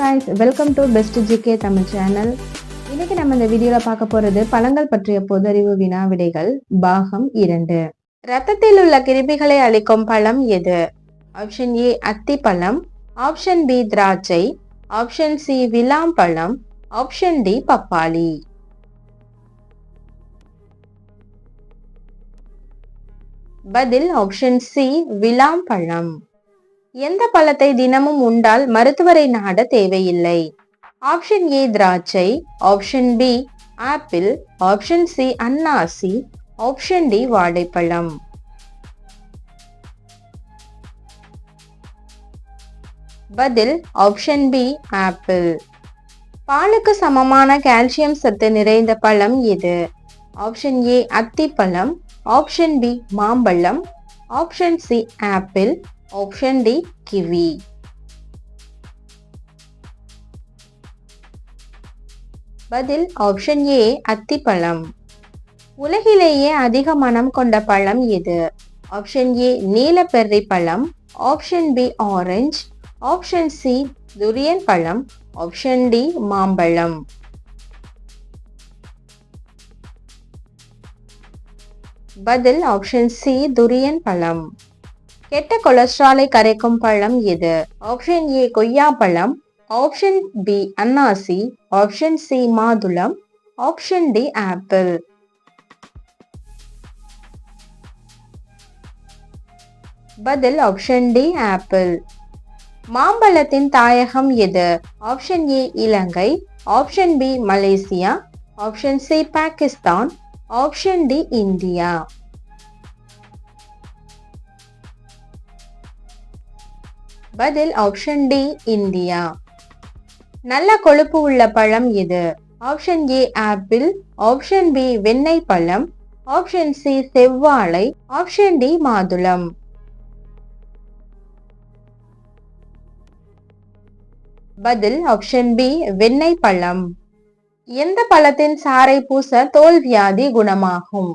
Guys welcome to best GK Tamil channel இன்னைக்கு நம்ம இந்த வீடியோல பார்க்க போறது பழங்கள் பற்றிய பொது அறிவு வினா விடைகள். பாகம் இரண்டு. ரத்தத்தில் உள்ள கிருமிகளை அளிக்கும் பழம் எது? ஆப்ஷன் ஏ அத்தி பழம். ஆப்ஷன் பி திராட்சை. ஆப்ஷன் சி விலாம் பழம். ஆப்ஷன் டி பப்பாளி. பதில் ஆப்ஷன் சி விலாம் பழம். எந்த பழத்தை தினமும் உண்டால் மருத்துவரை நாட தேவையில்லை? ஆப்ஷன் ஏ திராட்சை option B apple option C அன்னாசி ஆப்ஷன் டி வாழைப்பழம். பதில் ஆப்ஷன் பி ஆப்பிள். பாலுக்கு சமமான கால்சியம் சத்து நிறைந்த பழம் எது? ஆப்ஷன் ஏ அத்திப்பழம் ஆப்ஷன் பி மாம்பழம் option C apple option D kiwi பதில் ஆப்ஷன் ஏ அத்திப்பழம். உலகிலேயே அதிக மனம் கொண்ட பழம் எது? ஆப்ஷன் ஏ நீலப்பெர்ரி பழம். Option B orange option C durian பழம். ஆப்ஷன் டி மாம்பழம். பதில் ஆப்ஷன் சி துரியன் பழம். கெட்ட கொலஸ்ட்ராலை கரைக்கும் பழம் எது? ஆப்ஷன் ஏ கொய்யா பழம் ஆப்ஷன் பி அன்னாசி. ஆப்ஷன் சி மாதுளம். ஆப்ஷன் டி ஆப்பிள் பதில் ஆப்ஷன் டி ஆப்பிள் மாம்பழத்தின் தாயகம் எது? Option A Ilangai. Option B Malaysia. Option C Pakistan. Option D India. பதில் ஆப்ஷன் டி இந்தியா. நல்ல கொழுப்பு உள்ள பழம் எது option A apple option B வெண்ணெய் பழம். ஆப்ஷன் சி செவ்வாழை. ஆப்ஷன் டி மாதுளம். பதில் ஆப்ஷன் பி வெண்ணெய் பழம். எந்த பழத்தின் சாறை பூச தோல் வியாதி குணமாகும்?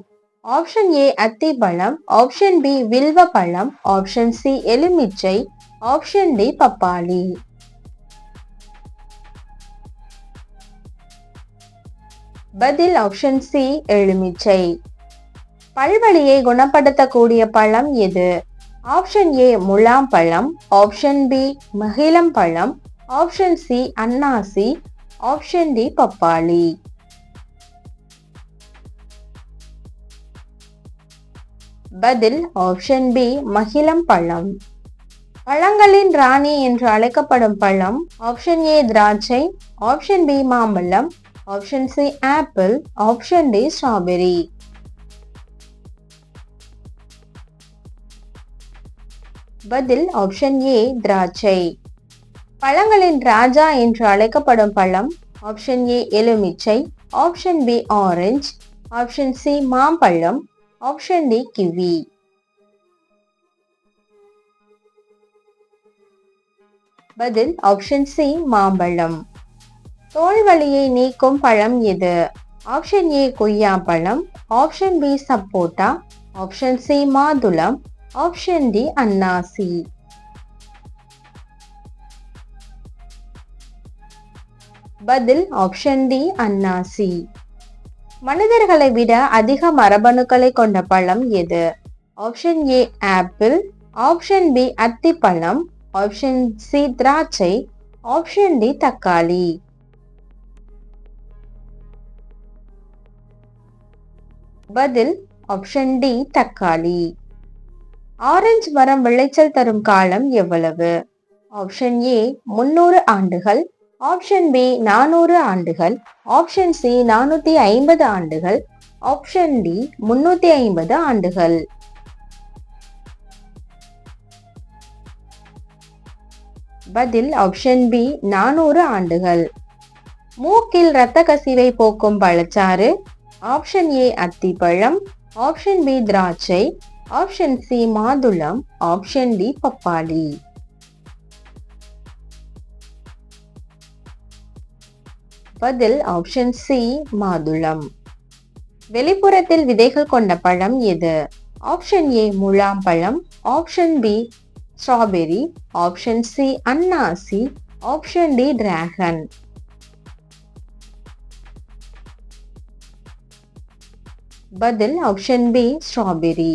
ஆப்ஷன் ஏ அத்தி பழம் ஆப்ஷன் பி வில்வ பழம் ஆப்ஷன் சி எலுமிச்சை. ஆப்ஷன் டி பப்பாளி பதில் ஆப்ஷன் சி எலுமிச்சை பல்வலியை குணப்படுத்தக்கூடிய பழம் எது? ஆப்ஷன் ஏ முலாம் பழம். ஆப்ஷன் பி மகிழம் பழம். ஆப்ஷன் சி அன்னாசி ஆப்ஷன் டி பப்பாளி பதில் ஆப்ஷன் பி மகிழம் பழம். பழங்களின் ராணி என்று அழைக்கப்படும் பழம் ஆப்ஷன் ஏ திராட்சை ஆப்ஷன் பி மாம்பழம் option C apple option D strawberry பதில் ஆப்ஷன் ஏ திராட்சை. பழங்களின் ராஜா என்று அழைக்கப்படும் பழம் ஆப்ஷன் ஏ எலுமிச்சை option B orange option C மாம்பழம் ஆப்ஷன் டி கிவி. பதில் ஆப்ஷன் சி மாம்பழம். தோல் வலியை நீக்கும் பழம் எது ஆப்ஷன் ஏ கொய்யா பழம் ஆப்ஷன் பி சப்போட்டா. ஆப்ஷன் சி மாதுளம். ஆப்ஷன் டி அன்னாசி. பதில் ஆப்ஷன் டி அன்னாசி. மனிதர்களை விட அதிக மரபணுக்களை கொண்ட பழம் எது? Option A apple. Option B அத்திப்பழம். ஆப்ஷன் சி திராட்சை. ஆப்ஷன் டி தக்காளி. பதில் ஆப்ஷன் டி தக்காளி. ஆரஞ்சு மரம் விளைச்சல் தரும் காலம் எவ்வளவு? ஆப்ஷன் ஏ முன்னூறு ஆண்டுகள். ஆப்ஷன் பி நானூறு ஆண்டுகள். ஆப்ஷன் சி நானூத்தி ஐம்பது ஆண்டுகள். ஆப்ஷன் டி முன்னூத்தி ஐம்பது ஆண்டுகள். பதில் ஆப்ஷன் பி நானூறு ஆண்டுகள். மூக்கில் இரத்த கசிவை போக்கும் பழச்சாறு. ஆப்ஷன் ஏ அத்திப்பழம். ஆப்ஷன் பி திராட்சை. ஆப்ஷன் சி மாதுளம். ஆப்ஷன் டி பப்பாளி. பதில் ஆப்ஷன் சி மாதுளம். வெளிப்புறத்தில் விதைகள் கொண்ட பழம் எது? ஆப்ஷன் ஏ முலாம் பழம். Option B strawberry option C அன்னாசி ஆப்ஷன் டி டிராகன் பதில் ஆப்ஷன் பி ஸ்ட்ராபெரி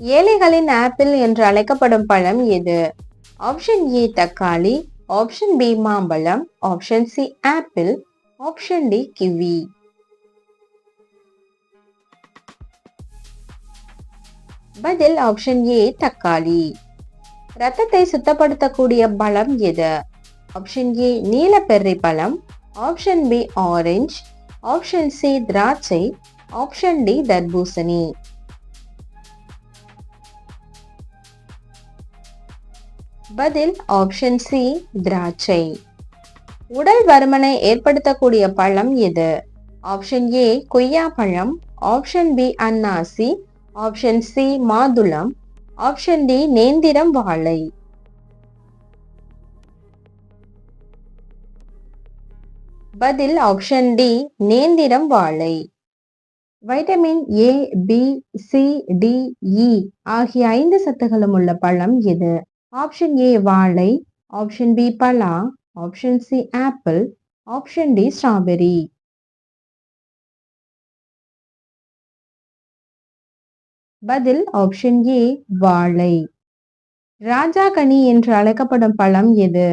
ஏழைகளின் ஆப்பிள் என்று அழைக்கப்படும் பழம் எது? ஆப்ஷன் ஏ தக்காளி ஆப்ஷன் பி மாம்பழம் option C apple option D kiwi. பதில் ஆப்ஷன் ஏ தக்காளி. ரத்தத்தை சுத்தப்படுத்தக்கூடிய பழம் எது? ஆப்ஷன் ஏ நீலப்பெர்ரி பழம். Option B orange option C திராட்சை. ஆப்ஷன் டி தர்பூசணி. பதில் ஆப்ஷன் சி திராட்சை. உடல் வருமனை ஏற்படுத்தக்கூடிய பழம் எது? ஆப்ஷன் ஏ கொய்யா பழம். ஆப்ஷன் பி அன்னாசி. ஆப்ஷன் சி மாதுளம். ஆப்ஷன் டி நேந்திரம் வாழை. பதில் ஆப்ஷன் டி நேந்திரம் வாழை. Vitamin A B C D E ஆகிய ஐந்து சத்துகளும் உள்ள பழம் எது? ஆப்ஷன் ஏ வாழை. ஆப்ஷன் பி பலா. Option C apple. Option D strawberry. பதில் ஆப்ஷன் ஏ வாழை. ராஜா கனி என்று அழைக்கப்படும் பழம் எது?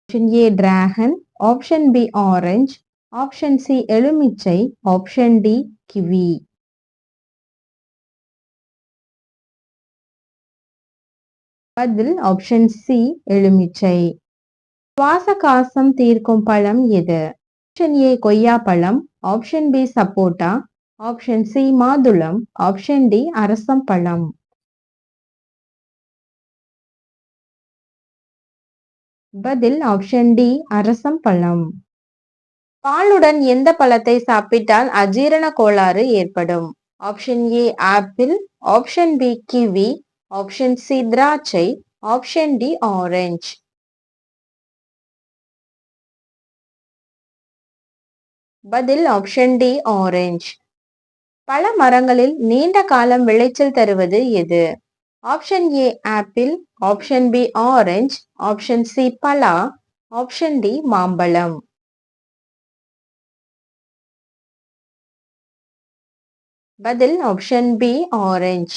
Option A dragon option B orange option C எலுமிச்சை. ஆப்ஷன் டி கிவி பதில் ஆப்ஷன் சி எலுமிச்சை. சுவாச காசம் தீர்க்கும் பழம் எது? ஆப்ஷன் ஏ கொய்யா பழம். ஆப்ஷன் பி சப்போட்டா. ஆப்ஷன் சி மாதுளம். ஆப்ஷன் டி அரசம் பழம். பதில் ஆப்ஷன் டி அரசம் பழம். பாலுடன் எந்த பழத்தை சாப்பிட்டால் அஜீரண கோளாறு ஏற்படும்? Option A apple option B kiwi option C திராட்சை. ஆப்ஷன் டி ஆரஞ்சு பதில் ஆப்ஷன் டி ஆரஞ்சு பல மரங்களில் நீண்ட காலம் விளைச்சல் தருவது எது? Option A apple option B orange option C பலா. ஆப்ஷன் டி மாம்பழம். பதில் ஆப்ஷன் பி ஆரஞ்ச்